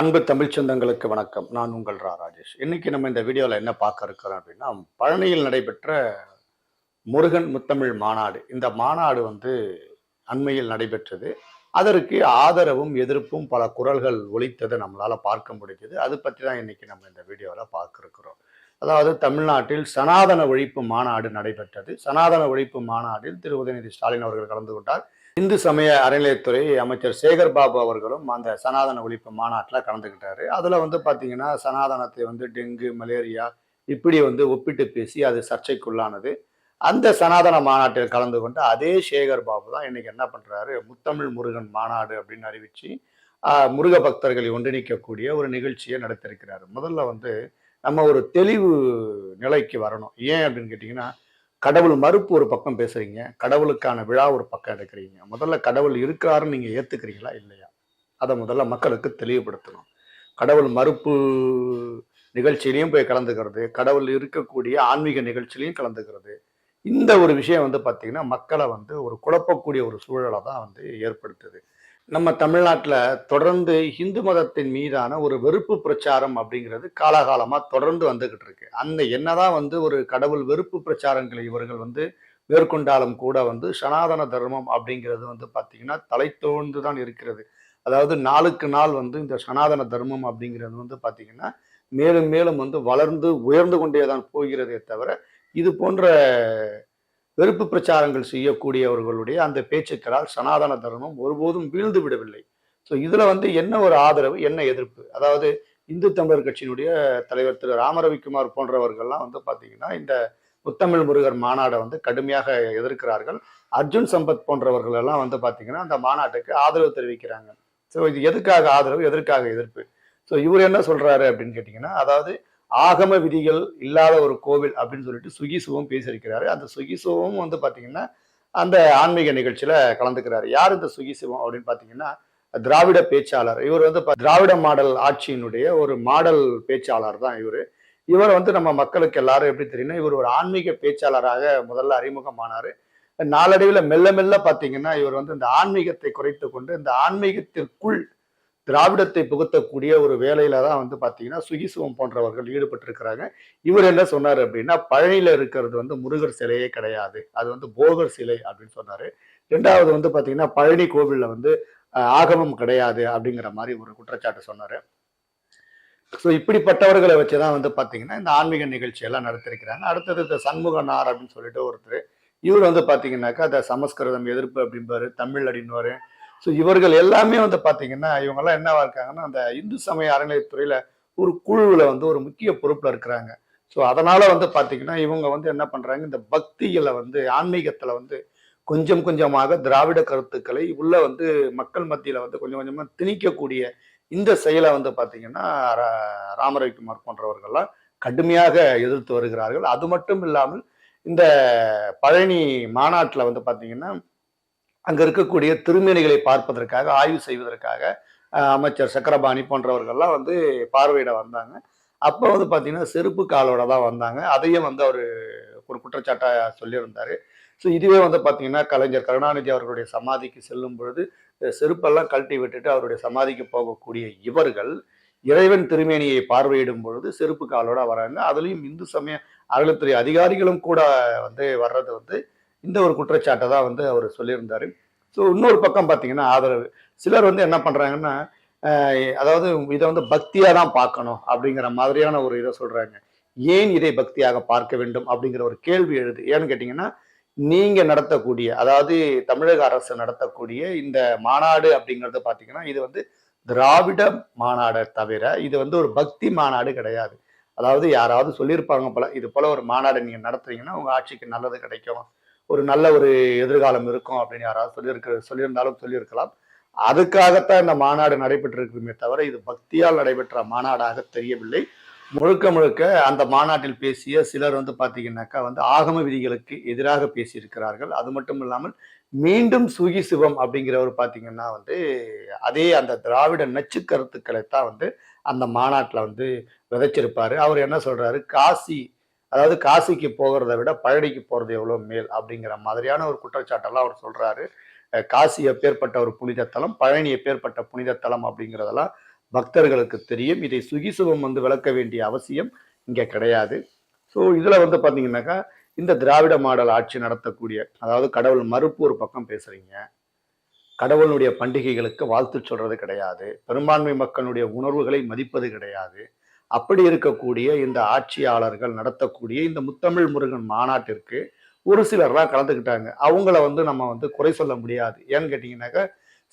அன்பு தமிழ் சொந்தங்களுக்கு வணக்கம். நான் உங்கள் ரா ராஜேஷ். இன்னைக்கு நம்ம இந்த வீடியோவில் என்ன பார்க்க இருக்கிறோம் அப்படின்னா பழனியில் நடைபெற்ற முருகன் முத்தமிழ் மாநாடு. இந்த மாநாடு வந்து அண்மையில் நடைபெற்றது. அதற்கு ஆதரவும் எதிர்ப்பும் பல குரல்கள் ஒழித்ததை நம்மளால் பார்க்க முடிஞ்சது. அது பற்றி தான் இன்னைக்கு நம்ம இந்த வீடியோவில் பார்க்க இருக்கிறோம். அதாவது தமிழ்நாட்டில் சனாதன ஒழிப்பு மாநாடு நடைபெற்றது. சனாதன ஒழிப்பு மாநாட்டில் திரு. உதயநிதி ஸ்டாலின் அவர்கள் கலந்து கொண்டார். இந்து சமய அறநிலையத்துறை அமைச்சர் சேகர் பாபு அவர்களும் அந்த சனாதன ஒழிப்பு மாநாட்டில் கலந்துக்கிட்டாரு. அதில் வந்து பார்த்தீங்கன்னா சனாதனத்தை வந்து டெங்கு மலேரியா இப்படி வந்து ஒப்பிட்டு பேசி அது சர்ச்சைக்குள்ளானது. அந்த சனாதன மாநாட்டில் கலந்து கொண்டு அதே சேகர் பாபு தான் இன்னைக்கு என்ன பண்ணுறாரு முத்தமிழ் முருகன் மாநாடு அப்படின்னு அறிவிச்சு முருக பக்தர்களை ஒன்றிணைக்கக்கூடிய ஒரு நிகழ்ச்சியை நடத்திருக்கிறார் முதல்ல வந்து நம்ம ஒரு தெளிவு நிலைக்கு வரணும். ஏன் அப்படின்னு கேட்டிங்கன்னா கடவுள் மறுப்பு ஒரு பக்கம் பேசுறீங்க கடவுளுக்கான விழா ஒரு பக்கம் எடுக்கிறீங்க. முதல்ல கடவுள் இருக்கிறாருன்னு நீங்க ஏத்துக்கிறீங்களா இல்லையா? அதை முதல்ல மக்களுக்கு தெளிவுபடுத்தணும். கடவுள் மறுப்பு நிகழ்ச்சியிலையும் போய் கலந்துக்கிறது கடவுள் இருக்கக்கூடிய ஆன்மீக நிகழ்ச்சியிலையும் கலந்துக்கிறது. இந்த ஒரு விஷயம் வந்து பார்த்தீங்கன்னா மக்களை வந்து ஒரு குழப்பக்கூடிய ஒரு சூழலை தான் வந்து ஏற்படுத்துது. நம்ம தமிழ்நாட்டில் தொடர்ந்து இந்து மதத்தின் மீதான ஒரு வெறுப்பு பிரச்சாரம் அப்படிங்கிறது காலகாலமாக தொடர்ந்து வந்துக்கிட்டு இருக்கு. அந்த என்னதான் வந்து ஒரு கடவுள் வெறுப்பு பிரச்சாரங்களை இவர்கள் வந்து மேற்கொண்டாலும் கூட வந்து சனாதன தர்மம் அப்படிங்கிறது வந்து பார்த்தீங்கன்னா தலை தோழ்ந்து தான் இருக்கிறது. அதாவது நாளுக்கு நாள் வந்து இந்த சனாதன தர்மம் அப்படிங்கிறது வந்து பார்த்திங்கன்னா மேலும் மேலும் வந்து வளர்ந்து உயர்ந்து கொண்டே தான் போகிறதே தவிர இது போன்ற வெறுப்பு பிரச்சாரங்கள் செய்யக்கூடியவர்களுடைய அந்த பேச்சுக்களால் சனாதன தர்மம் ஒருபோதும் வீழ்ந்து விடவில்லை. ஸோ இதில் வந்து என்ன ஒரு ஆதரவு என்ன எதிர்ப்பு? அதாவது இந்து தமிழர் கட்சியினுடைய தலைவர் திரு ராமரவிக்குமார் போன்றவர்கள்லாம் வந்து பார்த்தீங்கன்னா இந்த முத்தமிழ் முருகர் மாநாடை வந்து கடுமையாக எதிர்க்கிறார்கள். அர்ஜுன் சம்பத் போன்றவர்கள் எல்லாம் வந்து பார்த்தீங்கன்னா அந்த மாநாட்டுக்கு ஆதரவு தெரிவிக்கிறாங்க. ஸோ இது எதுக்காக ஆதரவு எதற்காக எதிர்ப்பு? ஸோ இவர் என்ன சொல்றாரு அப்படின்னு கேட்டிங்கன்னா அதாவது ஆகம விதிகள் இல்லாத ஒரு கோவில் அப்படின்னு சொல்லிட்டு சுகிசுவம் பேசியிருக்கிறாரு. அந்த சுகிசுவம் வந்து பார்த்தீங்கன்னா அந்த ஆன்மீக நிகழ்ச்சியில் கலந்துக்கிறாரு. யார் இந்த சுகிசுவம் அப்படின்னு பார்த்தீங்கன்னா திராவிட பேச்சாளர். இவர் வந்து திராவிட மாடல் ஆட்சியினுடைய ஒரு மாடல் பேச்சாளர் தான் இவர். இவர் வந்து நம்ம மக்களுக்கு எல்லாரும் எப்படி தெரியும்னா இவர் ஒரு ஆன்மீக பேச்சாளராக முதல்ல அறிமுகமானார். நாளடைவில் மெல்ல மெல்ல பார்த்தீங்கன்னா இவர் வந்து இந்த ஆன்மீகத்தை குறைத்து கொண்டு இந்த ஆன்மீகத்திற்குள் திராவிடத்தை புகுத்தக்கூடிய ஒரு வேலையில தான் வந்து பார்த்தீங்கன்னா சுகிசுவம் போன்றவர்கள் ஈடுபட்டிருக்கிறாங்க. இவர் என்ன சொன்னார் அப்படின்னா பழனியில் இருக்கிறது வந்து முருகர் சிலையே கிடையாது. அது வந்து போகர் சிலை அப்படின்னு சொன்னார். ரெண்டாவது வந்து பார்த்தீங்கன்னா பழனி கோவிலில் வந்து ஆகமம் கிடையாது அப்படிங்கிற மாதிரி ஒரு குற்றச்சாட்டு சொன்னார். ஸோ இப்படிப்பட்டவர்களை வச்சு தான் வந்து பார்த்தீங்கன்னா இந்த ஆன்மீக நிகழ்ச்சியெல்லாம் நடத்திருக்கிறாங்க. அடுத்தது இந்த சண்முகனார் அப்படின்னு சொல்லிட்டு ஒருத்தர். இவர் வந்து பார்த்தீங்கன்னாக்கா அந்த சமஸ்கிருதம் எதிர்ப்பு அப்படிம்பாரு தமிழ் அப்படின்னுவாரு ஸோ இவர்கள் எல்லாமே வந்து பார்த்தீங்கன்னா இவங்கெல்லாம் என்னவா இருக்காங்கன்னா அந்த இந்து சமய அறநிலையத்துறையில ஒரு குழுவில் வந்து ஒரு முக்கிய பொறுப்பில் இருக்கிறாங்க. ஸோ அதனால வந்து பார்த்தீங்கன்னா இவங்க வந்து என்ன பண்ணுறாங்க இந்த பக்திகளை வந்து ஆன்மீகத்தில் வந்து கொஞ்சம் கொஞ்சமாக திராவிட கருத்துக்களை உள்ள வந்து மக்கள் மத்தியில் வந்து கொஞ்சம் கொஞ்சமாக திணிக்கக்கூடிய இந்த செயலை வந்து பார்த்தீங்கன்னா ரா- ராமரவிக்குமார் போன்றவர்கள்லாம் கடுமையாக எதிர்த்து வருகிறார்கள். அது மட்டும் இல்லாமல் இந்த பழனி மாநாட்டில் வந்து பார்த்தீங்கன்னா அங்க இருக்கக்கூடிய திருமேனிகளை பார்ப்பதற்காக ஆய்வு செய்வதற்காக அமைச்சர் சக்கரபாணி போன்றவர்கள்லாம் வந்து பார்வையிட வந்தாங்க. அப்போ வந்து பார்த்தீங்கன்னா செருப்பு காலோட தான் வந்தாங்க. அதையும் வந்து அவர் ஒரு குற்றச்சாட்டாக சொல்லியிருந்தாரு. ஸோ இதுவே வந்து பார்த்தீங்கன்னா கலைஞர் கருணாநிதி அவர்களுடைய சமாதிக்கு செல்லும் பொழுது செருப்பெல்லாம் கழட்டி விட்டுட்டு அவருடைய சமாதிக்கு போகக்கூடிய இவர்கள் இறைவன் திருமேனியை பார்வையிடும் பொழுது செருப்பு காலோட வராங்க. அதுலேயும் இந்து சமய அறநிலைத்துறை அதிகாரிகளும் கூட வந்து வர்றது வந்து இந்த ஒரு குற்றச்சாட்டை தான் வந்து அவர் சொல்லியிருந்தாரு. ஸோ இன்னொரு பக்கம் பார்த்தீங்கன்னா ஆதரவு. சிலர் வந்து என்ன பண்ணுறாங்கன்னா அதாவது இதை வந்து பக்தியாக தான் பார்க்கணும் அப்படிங்கிற மாதிரியான ஒரு இதை சொல்கிறாங்க ஏன் இதை பக்தியாக பார்க்க வேண்டும் அப்படிங்கிற ஒரு கேள்வி எழுது ஏன்னு கேட்டிங்கன்னா நீங்கள் நடத்தக்கூடிய அதாவது தமிழக அரசு நடத்தக்கூடிய இந்த மாநாடு அப்படிங்கிறது பார்த்தீங்கன்னா இது வந்து திராவிட மாநாடை தவிர இது வந்து ஒரு பக்தி மாநாடு கிடையாது. அதாவது யாராவது சொல்லியிருப்பாங்க போல இது போல ஒரு மாநாடு நீங்கள் நடத்துறீங்கன்னா உங்கள் ஆட்சிக்கு நல்லது கிடைக்கும். ஒரு நல்ல ஒரு எதிர்காலம் இருக்கும் அப்படின்னு யாராவது சொல்லியிருக்க சொல்லியிருந்தாலும் சொல்லியிருக்கலாம். அதுக்காகத்தான் இந்த மாநாடு நடைபெற்று இருக்குமே தவிர இது பக்தியால் நடைபெற்ற மாநாடாக தெரியவில்லை. முழுக்க முழுக்க அந்த மாநாட்டில் பேசிய சிலர் வந்து பார்த்தீங்கன்னாக்கா வந்து ஆகம விதிகளுக்கு எதிராக பேசியிருக்கிறார்கள். அது மட்டும் இல்லாமல் மீண்டும் சுகி சிவம் அப்படிங்கிறவர் பார்த்தீங்கன்னா வந்து அதே அந்த திராவிட நச்சு கருத்துக்களை தான் வந்து அந்த மாநாட்டில் வந்து விதைச்சிருப்பாரு. அவர் என்ன சொல்றாரு? காசி அதாவது காசிக்கு போகிறத விட பழனிக்கு போகிறது எவ்வளோ மேல் அப்படிங்கிற மாதிரியான ஒரு குற்றச்சாட்டெல்லாம் அவர் சொல்கிறாரு காசி எப்பேற்பட்ட ஒரு புனித தலம் பழனி எப்பேற்பட்ட புனித தலம் அப்படிங்கிறதெல்லாம் பக்தர்களுக்கு தெரியும். இதை சுகிசுவம் வந்து விளக்க வேண்டிய அவசியம் இங்கே கிடையாது. ஸோ இதில் வந்து பார்த்தீங்கன்னாக்கா இந்த திராவிட மாடல் ஆட்சி நடத்தக்கூடிய அதாவது கடவுள் மறுப்பு ஒரு பக்கம் பேசுகிறீங்க கடவுளுடைய பண்டிகைகளுக்கு வாழ்த்து சொல்றது கிடையாது. பெரும்பான்மை மக்களுடைய உணர்வுகளை மதிப்பது கிடையாது. அப்படி இருக்கக்கூடிய இந்த ஆட்சியாளர்கள் நடத்தக்கூடிய இந்த முத்தமிழ் முருகன் மாநாட்டிற்கு ஒரு சிலர் தான் கலந்துக்கிட்டாங்க. அவங்கள வந்து நம்ம வந்து குறை சொல்ல முடியாது. ஏன்னு கேட்டிங்கனாக்கா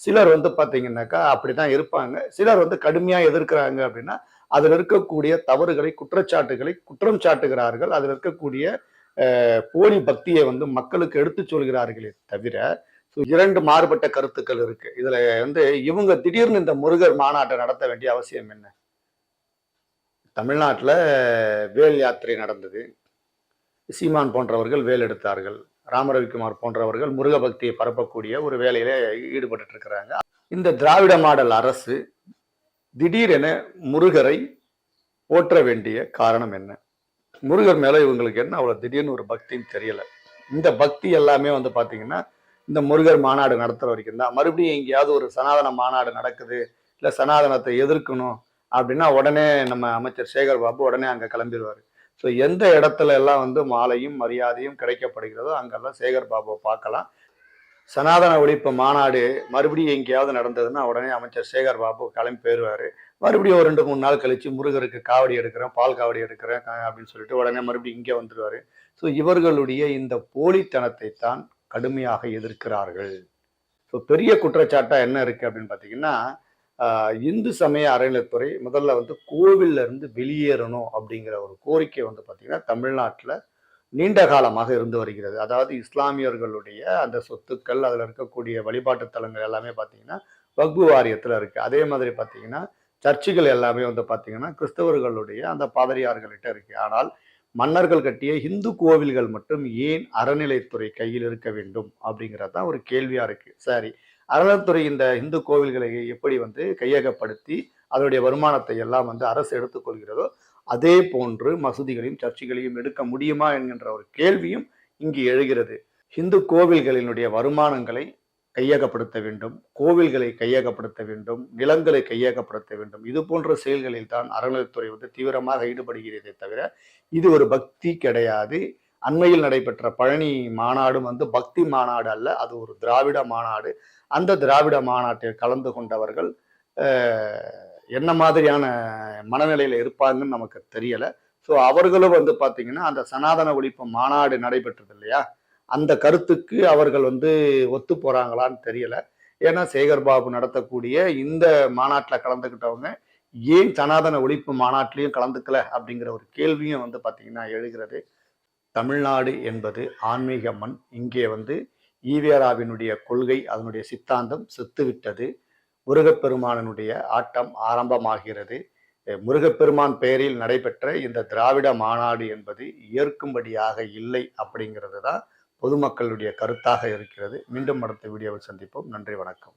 சிலர் வந்து பார்த்தீங்கன்னாக்கா அப்படிதான் இருப்பாங்க. சிலர் வந்து கடுமையாக எதிர்க்கிறாங்க அப்படின்னா அதில் இருக்கக்கூடிய தவறுகளை குற்றச்சாட்டுகளை குற்றம் சாட்டுகிறார்கள். அதில் இருக்கக்கூடிய போலி பக்தியை வந்து மக்களுக்கு எடுத்து சொல்கிறார்களே தவிர ஸோ இரண்டு மாறுபட்ட கருத்துக்கள் இருக்கு. இதுல வந்து இவங்க திடீர்னு இந்த முருகர் மாநாட்டை நடத்த வேண்டிய அவசியம் என்ன? தமிழ்நாட்டில் வேல் யாத்திரை நடந்தது. சீமான் போன்றவர்கள் வேல் எடுத்தார்கள். ராமரவிக்குமார் போன்றவர்கள் முருக பக்தியை பரப்பக்கூடிய ஒரு வேலையில ஈடுபட்டு இருக்கிறாங்க இந்த திராவிட மாடல் அரசு திடீரென முருகரை போற்ற வேண்டிய காரணம் என்ன? முருகர் மேல இவங்களுக்கு என்ன அவ்வளவு திடீர்னு ஒரு பக்தின்னு தெரியல. இந்த பக்தி எல்லாமே வந்து பாத்தீங்கன்னா இந்த முருகர் மாநாடு நடத்துற வரைக்கும் தான். மறுபடியும் எங்கேயாவது ஒரு சனாதன மாநாடு நடக்குது. இல்ல சனாதனத்தை எதிர்க்கணும். அப்படின்னா உடனே நம்ம அமைச்சர் சேகர் பாபு உடனே அங்க கிளம்பிடுவாரு. ஸோ எந்த இடத்துல எல்லாம் வந்து மாலையும் மரியாதையும் கிடைக்கப்படுகிறதோ அங்கெல்லாம் சேகர் பாபுவை பார்க்கலாம். சனாதன ஒழிப்பு மாநாடு மறுபடியும் எங்கேயாவது நடந்ததுன்னா உடனே அமைச்சர் சேகர் பாபு கிளம்பி போயிடுவார். மறுபடியும் ஒரு ரெண்டு மூணு நாள் கழிச்சு முருகருக்கு காவடி எடுக்கிறேன் பால் காவடி எடுக்கிறேன் அப்படின்னு சொல்லிட்டு உடனே மறுபடியும் இங்கே வந்துடுவார். ஸோ இவர்களுடைய இந்த போலித்தனத்தை தான் கடுமையாக எதிர்க்கிறார்கள். ஸோ பெரிய குற்றச்சாட்டாக என்ன இருக்குது அப்படின்னு பார்த்தீங்கன்னா இந்து சமய அறநிலைத்துறை முதல்ல வந்து கோவில்ல இருந்து வெளியேறணும் அப்படிங்கிற ஒரு கோரிக்கை வந்து பார்த்தீங்கன்னா தமிழ்நாட்டில் நீண்ட காலமாக இருந்து வருகிறது. அதாவது இஸ்லாமியர்களுடைய அந்த சொத்துக்கள் அதில் இருக்கக்கூடிய வழிபாட்டு தலங்கள் எல்லாமே பார்த்தீங்கன்னா வக்பு வாரியத்தில் இருக்குது அதே மாதிரி பார்த்தீங்கன்னா சர்ச்சுகள் எல்லாமே வந்து பார்த்தீங்கன்னா கிறிஸ்தவர்களுடைய அந்த பாதிரியார்கள்கிட்ட இருக்குது ஆனால் மன்னர்கள் கட்டிய இந்து கோவில்கள் மட்டும் ஏன் அறநிலைத்துறை கையில் இருக்க வேண்டும் அப்படிங்கிறது தான் ஒரு கேள்வியாக இருக்குது சரி அறநிலத்துறை இந்த இந்து கோவில்களை எப்படி வந்து கையகப்படுத்தி அதனுடைய வருமானத்தை எல்லாம் வந்து அரசு எடுத்துக்கொள்கிறதோ அதே போன்று மசூதிகளையும் சர்ச்சைகளையும் எடுக்க முடியுமா என்கின்ற ஒரு கேள்வியும் இங்கு எழுகிறது. இந்து கோவில்களினுடைய வருமானங்களை கையகப்படுத்த வேண்டும் கோவில்களை கையகப்படுத்த வேண்டும் நிலங்களை கையகப்படுத்த வேண்டும். இது போன்ற செயல்களில் தான் அறநிலைத்துறை வந்து தீவிரமாக ஈடுபடுகிறதே தவிர இது ஒரு பக்தி கிடையாது. அண்மையில் நடைபெற்ற பழனி மாநாடும் வந்து பக்தி மாநாடு அல்ல அது ஒரு திராவிட மாநாடு. அந்த திராவிட மாநாட்டில் கலந்து கொண்டவர்கள் என்ன மாதிரியான மனநிலையில் இருப்பாங்கன்னு நமக்கு தெரியலை. ஸோ அவர்களும் வந்து பார்த்தீங்கன்னா அந்த சனாதன ஒழிப்பு மாநாடு நடைபெற்றது இல்லையா? அந்த கருத்துக்கு அவர்கள் வந்து ஒத்து போகிறாங்களான்னு தெரியல. ஏன்னா சேகர் பாபு நடத்தக்கூடிய இந்த மாநாட்டில் கலந்துக்கிட்டவங்க ஏன் சனாதன ஒழிப்பு மாநாட்டிலையும் கலந்துக்கல அப்படிங்கிற ஒரு கேள்வியும் வந்து பார்த்தீங்கன்னா எழுகிறது. தமிழ்நாடு என்பது ஆன்மீக மண் இங்கே வந்து ஈவேராவினுடைய கொள்கை அதனுடைய சித்தாந்தம் செத்துவிட்டது. முருகப்பெருமானனுடைய ஆட்டம் ஆரம்பமாகிறது. முருகப்பெருமான் பெயரில் நடைபெற்ற இந்த திராவிட மாநாடு என்பது ஏற்கும்படியாக இல்லை அப்படிங்கிறது தான் பொதுமக்களுடைய கருத்தாக இருக்கிறது. மீண்டும் அடுத்த வீடியோவில் சந்திப்போம். நன்றி வணக்கம்.